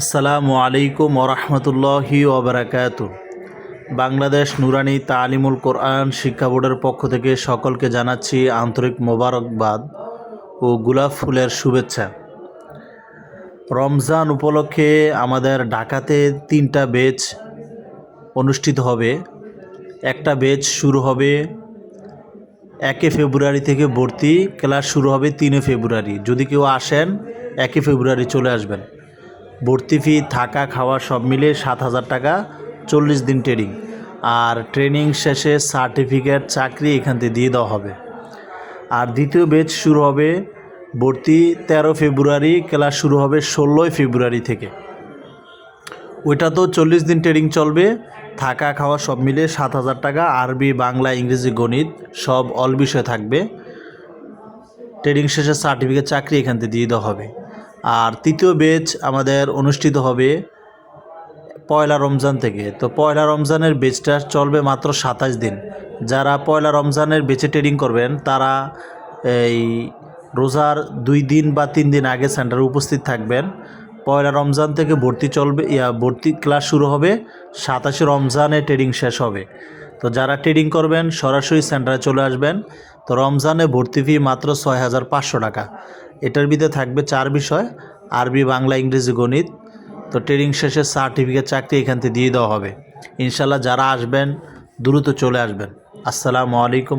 আসসালামু আলাইকুম ওরহমতুল্লাহি ওবরাকাত। বাংলাদেশ নুরানি তালিমুল কোরআন শিক্ষা বোর্ডের পক্ষ থেকে সকলকে জানাচ্ছি আন্তরিক মোবারকবাদ ও গোলাপ ফুলের শুভেচ্ছা। রমজান উপলক্ষে আমাদের ঢাকাতে তিনটা বেচ অনুষ্ঠিত হবে। একটা বেচ শুরু হবে একে ফেব্রুয়ারি থেকে ভর্তি, ক্লাস শুরু হবে তিনে ফেব্রুয়ারি। যদি কেউ আসেন, একে ফেব্রুয়ারি চলে আসবেন। ভর্তি ফি থাকা, খাওয়া সব মিলে সাত হাজার টাকা, চল্লিশ দিন ট্রেনিং আর ট্রেনিং শেষে সার্টিফিকেট চাকরি এখান থেকে দিয়ে দেওয়া হবে। আর দ্বিতীয় বেচ শুরু হবে ভর্তি তেরো ফেব্রুয়ারি ক্লাস শুরু হবে ষোলোই ফেব্রুয়ারি থেকে। ওইটা তো চল্লিশ দিন ট্রেনিং চলবে, থাকা, খাওয়া সব মিলে সাত হাজার টাকা, আরবি, বাংলা, ইংরেজি, গণিত সব অল বিষয় থাকবে। ট্রেনিং শেষে সার্টিফিকেট চাকরি এখান থেকে দিয়ে দেওয়া হবে। আর তৃতীয় বেচ আমাদের অনুষ্ঠিত হবে পয়লা রমজান থেকে। তো পয়লা রমজানের বেচটা চলবে মাত্র সাতাশ দিন। যারা পয়লা রমজানের বেচে ট্রেডিং করবেন, তারা এই রোজার দুই দিন বা তিন দিন আগে সেন্টারে উপস্থিত থাকবেন। পয়লা রমজান থেকে ভর্তি চলবে, ইয়া, ভর্তি ক্লাস শুরু হবে, সাতাশে রমজানে ট্রেডিং শেষ হবে। তো যারা ট্রেডিং করবেন, সরাসরি সেন্টারে চলে আসবেন। তো রমজানে ভর্তি ফি মাত্র ছয় হাজার পাঁচশো টাকা। এটার ভিতরে থাকবে চার বিষয়, আরবি, বাংলা, ইংরেজি, গণিত। তো ট্রেনিং শেষে সার্টিফিকেট, চাকরি এখান থেকে দিয়ে দেওয়া হবে। ইনশাল্লাহ যারা আসবেন, দ্রুত চলে আসবেন। আসসালামু আলাইকুম